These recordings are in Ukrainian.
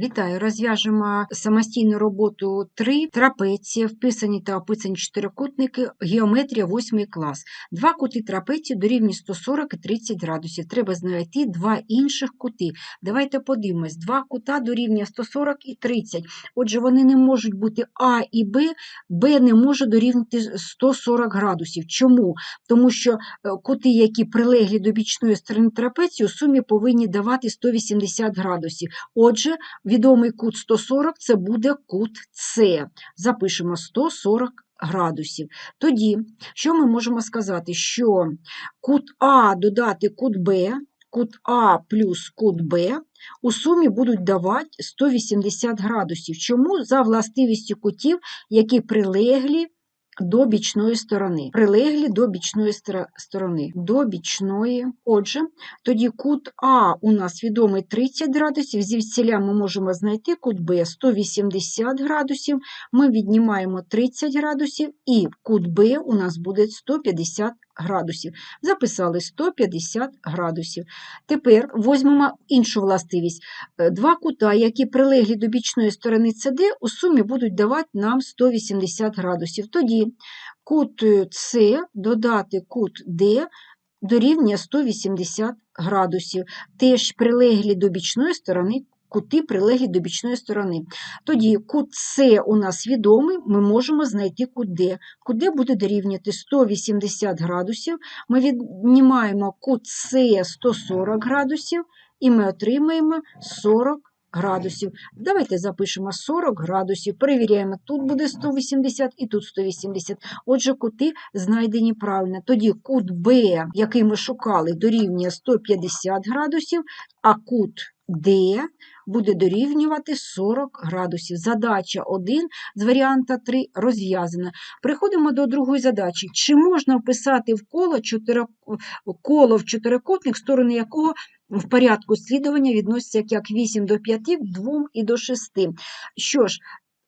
Вітаю! Розв'яжемо самостійну роботу 3, трапеція, вписані та описані чотирикутники, геометрія 8 клас. Два кути трапеції дорівнює 140 і 30 градусів. Треба знайти два інших кути. Давайте подивимось. Два кута дорівнює 140 і 30. Отже, вони не можуть бути А і Б, Б не може дорівнювати 140 градусів. Чому? Тому що е, кути, які прилеглі до бічної сторони трапеції, у сумі повинні давати 180 градусів. Отже, відомий кут 140 це буде кут С. Запишемо 140 градусів. Тоді, що ми можемо сказати? Що кут А додати кут Б, кут А плюс кут Б у сумі будуть давати 180 градусів. Чому? За властивістю кутів, які прилеглі до бічної сторони. Прилеглі до бічної сторони. До бічної. Отже, тоді кут А у нас відомий 30 градусів, зі всіля ми можемо знайти кут Б 180 градусів, ми віднімаємо 30 градусів, і кут Б у нас буде 150 градусів. Записали 150 градусів. Тепер візьмемо іншу властивість. Е, Два кута, які прилеглі до бічної сторони СД, у сумі будуть давати нам 180 градусів. Тоді кут е, С додати кут Д дорівнює 180 градусів. Теж прилеглі до бічної сторони, кути прилеглі до бічної сторони. Тоді кут С у нас відомий, ми можемо знайти кут Д. Кут Д буде дорівнювати 180 градусів. Ми віднімаємо кут С 140 градусів, і ми отримаємо 40 градусів. Давайте запишемо 40 градусів, перевіряємо, тут буде 180 і тут 180. Отже, кути знайдені правильно. Тоді кут Б, який ми шукали, дорівнює 150 градусів, а кут Д буде дорівнювати 40 градусів. Задача 1 з варіанта 3 розв'язана. Приходимо до другої задачі. Чи можна вписати в коло, чотири... коло в чотирикутник, сторони якого в порядку слідування відносяться як 8 до 5, 2 і до 6. Що ж,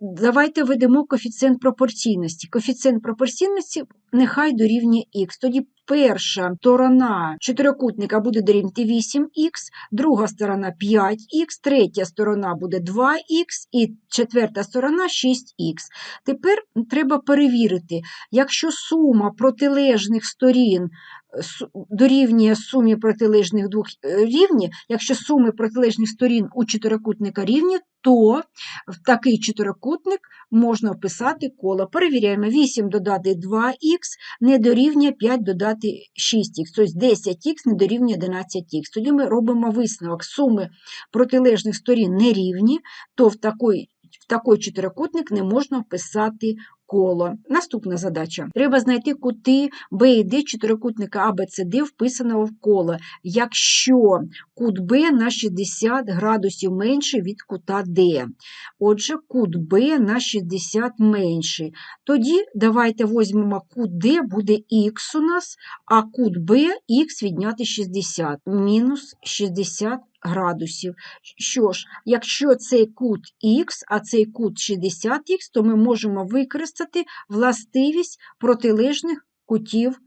давайте введемо коефіцієнт пропорційності. Коефіцієнт пропорційності нехай дорівнює х. Тоді перша сторона чотирикутника буде дорівнювати 8х, друга сторона 5х, третя сторона буде 2х і четверта сторона 6х. Тепер треба перевірити, якщо сума протилежних сторін дорівнює сумі протилежних двох е, рівні, якщо суми протилежних сторін у чотирикутника рівні, то в такий чотирикутник можна вписати коло. Перевіряємо, 8 додати 2х не дорівнює 5 додати 6х, тобто 10х не дорівнює 11х. Тоді ми робимо висновок, суми протилежних сторін не рівні, то в такий, в такий чотирикутник не можна вписати коло. Наступна задача. Треба знайти кути Б і Д чотирикутника Д вписаного в коло, якщо кут Б на 60 градусів менший від кута Д. Отже, кут Б на 60 менший. Тоді давайте візьмемо кут Д, буде х у нас, а кут Б х відняти 60, мінус 60 градусів. Що ж, якщо цей кут х, а цей кут 60х, то ми можемо використати властивість протилежних кутів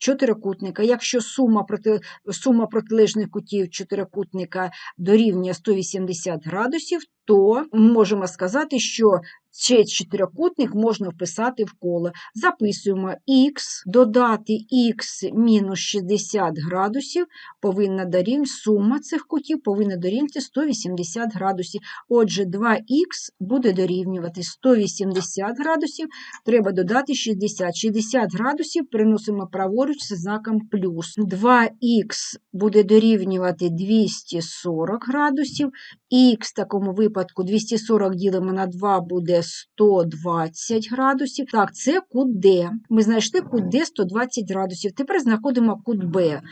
чотирикутника. Якщо сума, проти, сума протилежних кутів чотирикутника дорівнює 180 градусів, то можемо сказати, що цей чотирикутник можна вписати в коло. Записуємо х, додати х мінус 60 градусів повинна дорівнювати, сума цих кутів повинна дорівнювати 180 градусів. Отже, 2х буде дорівнювати 180 градусів, треба додати 60. 60 градусів переносимо праворуч з знаком плюс. 2х буде дорівнювати 240 градусів, і в такому випадку 240 ділимо на 2 буде 120 градусів. Так, це кут Д. Ми знайшли кут Д 120 градусів. Тепер знаходимо кут Б.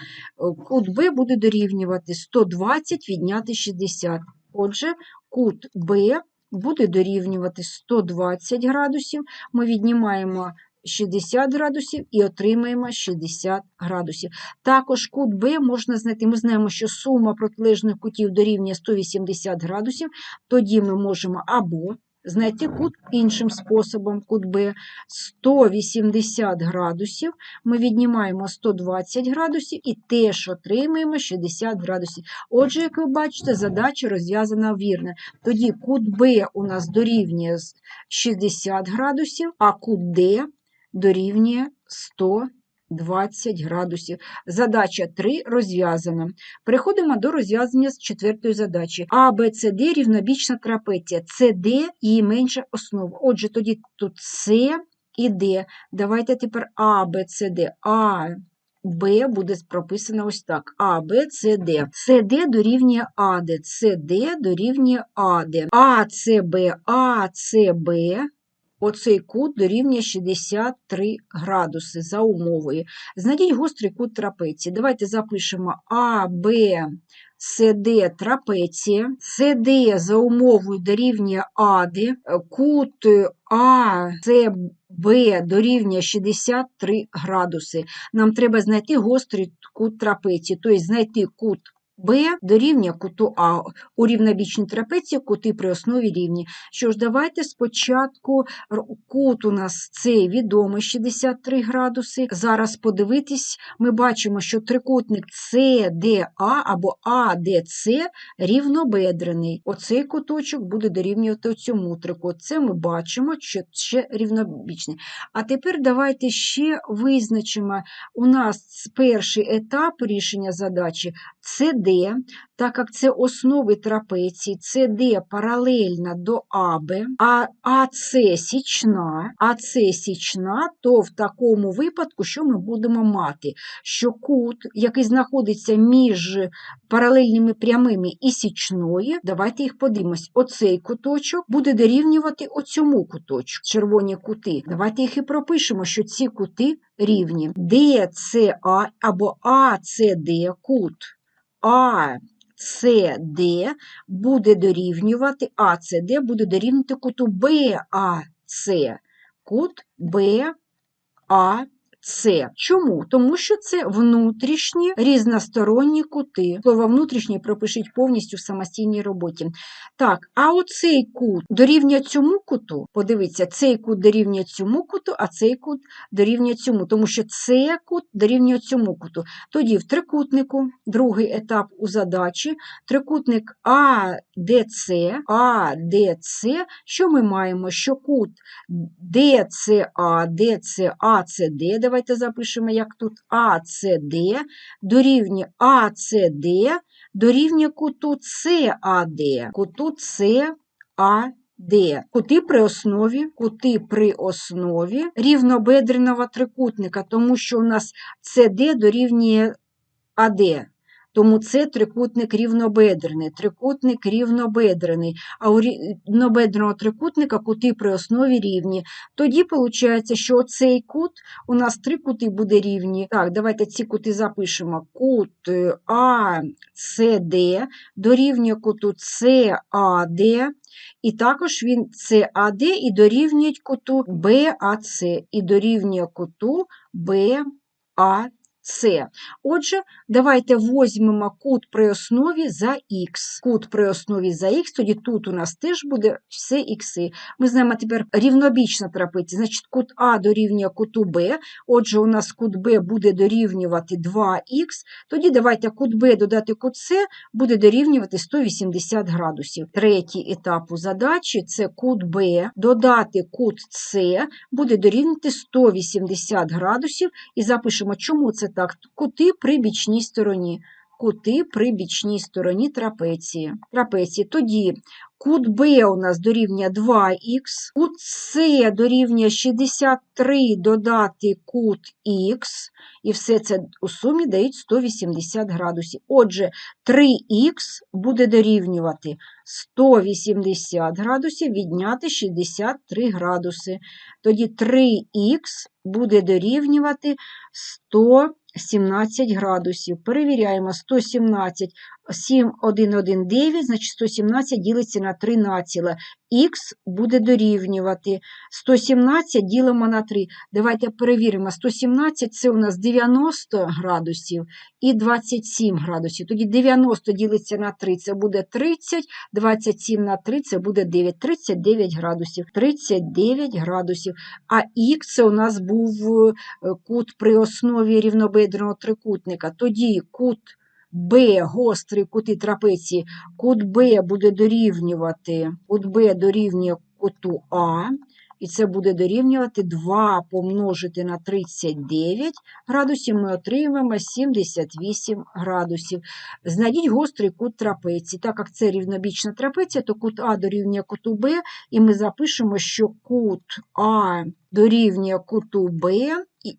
Кут Б буде дорівнювати 120 відняти 60. Отже, кут Б буде дорівнювати 120 градусів. Ми віднімаємо 60 градусів і отримаємо 60 градусів. Також кут Б можна знайти. Ми знаємо, що сума протилежних кутів дорівнює 180 градусів. Тоді ми можемо або знайти кут іншим способом, кут Б 180 градусів. Ми віднімаємо 120 градусів і теж отримаємо 60 градусів. Отже, як ви бачите, задача розв'язана вірно. Тоді кут Б у нас дорівнює 60 градусів, а кут Д дорівнює 120 градусів. Задача 3 розв'язана. Переходимо до розв'язання з четвертої задачі. А, Б, С, Д – рівнобічна трапеція. С, Д – її менша основа. Отже, тоді тут С і Д. Давайте тепер А, Б, С, Д. А, Б буде прописано ось так. А, Б, С, Д. С, Д дорівнює АД. С, Д дорівнює АД. А, С, Б, А, С, Б. Оцей кут дорівнює 63 градуси за умовою. Знайдіть гострий кут трапеції. Давайте запишемо А, Б, С, Д трапеція. С, Д за умовою дорівнює АД. Кут А, С, Б дорівнює 63 градуси. Нам треба знайти гострий кут трапеції, тобто знайти кут Б дорівнює куту А. У рівнобічній трапеції кути при основі рівні. Що ж, давайте спочатку кут у нас цей відомий 63 градуси. Зараз подивитись, ми бачимо, що трикутник CDA або ADC рівнобедрений. Оцей куточок буде дорівнювати цьому трикут. Це ми бачимо, що ще рівнобічний. А тепер давайте ще визначимо у нас перший етап рішення задачі це Так як це основи трапеції, це D паралельна до АБ, а АС січна, АС січна, то в такому випадку, що ми будемо мати? Що кут, який знаходиться між паралельними прямими і січною, давайте їх подивимось. Оцей куточок буде дорівнювати оцьому куточку, червоні кути. Давайте їх і пропишемо, що ці кути рівні. DCA або ACD кут АЦД буде дорівнювати, АЦД буде дорівнювати куту БАЦ. Кут БАЦ. Чому? Тому що це внутрішні різносторонні кути. Слово внутрішній пропишіть повністю в самостійній роботі. Так, а оцей кут дорівнює цьому куту. Подивіться, цей кут дорівнює цьому куту, а цей кут дорівнює цьому, тому що цей кут дорівнює цьому куту. Тоді в трикутнику, другий етап у задачі, трикутник АДЦ, АДЦ, що ми маємо? Що кут ДЦА, ДЦАЦД, давайте запишемо, як тут АЦД, дорівнює АЦД, дорівнює куту САД, куту САД. Кути при основі, кути при основі рівнобедреного трикутника, тому що у нас СД дорівнює АД. Тому це трикутник рівнобедрений, трикутник рівнобедрений, а у рівнобедреного трикутника кути при основі рівні. Тоді виходить, що цей кут, у нас три кути буде рівні. Так, давайте ці кути запишемо. Кут е, АСД дорівнює куту САД, і також він САД і дорівнює куту БАЦ, і дорівнює куту БАЦ. Отже, давайте візьмемо кут при основі за х. Кут при основі за х, тоді тут у нас теж буде все х. Ми знаємо тепер рівнобічна трапеція, значить кут А дорівнює куту Б, отже, у нас кут Б буде дорівнювати 2х, тоді давайте кут Б додати кут С буде дорівнювати 180 градусів. Третій етап у задачі – це кут Б, додати кут С буде дорівнювати 180 градусів, і запишемо, чому це так. Кути при бічній стороні. Кути при бічній стороні трапеції. трапеції. Тоді кут Б у нас дорівнює 2х, кут С дорівнює 63 додати кут Х, і все це у сумі дають 180 градусів. Отже, 3х буде дорівнювати 180 градусів, відняти 63 градуси. Тоді 3х буде дорівнювати 117 градусів. Перевіряємо 117 7119, значить 117 ділиться на 3 націла. Х буде дорівнювати 117 ділимо на 3. Давайте перевіримо. 117 це у нас 90 градусів і 27 градусів. Тоді 90 ділиться на 3, це буде 30, 27 на 3 це буде 9. 39 градусів. 39 градусів. А х це у нас був е, кут при основі рівнобедреного трикутника. Тоді кут Б, гострий кути трапеції, кут Б буде дорівнювати, кут Б дорівнює куту А, і це буде дорівнювати 2 помножити на 39 градусів, ми отримаємо 78 градусів. Знайдіть гострий кут трапеції. Так як це рівнобічна трапеція, то кут А дорівнює куту Б, і ми запишемо, що кут А дорівнює куту Б,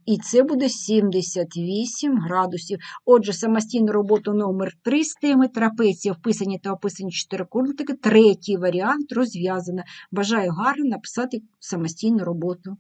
і, це буде 78 градусів. Отже, самостійну роботу номер 3 з теми трапеція, вписані та описані чотирикутники. Третій варіант розв'язано. Бажаю гарно написати самостійну роботу.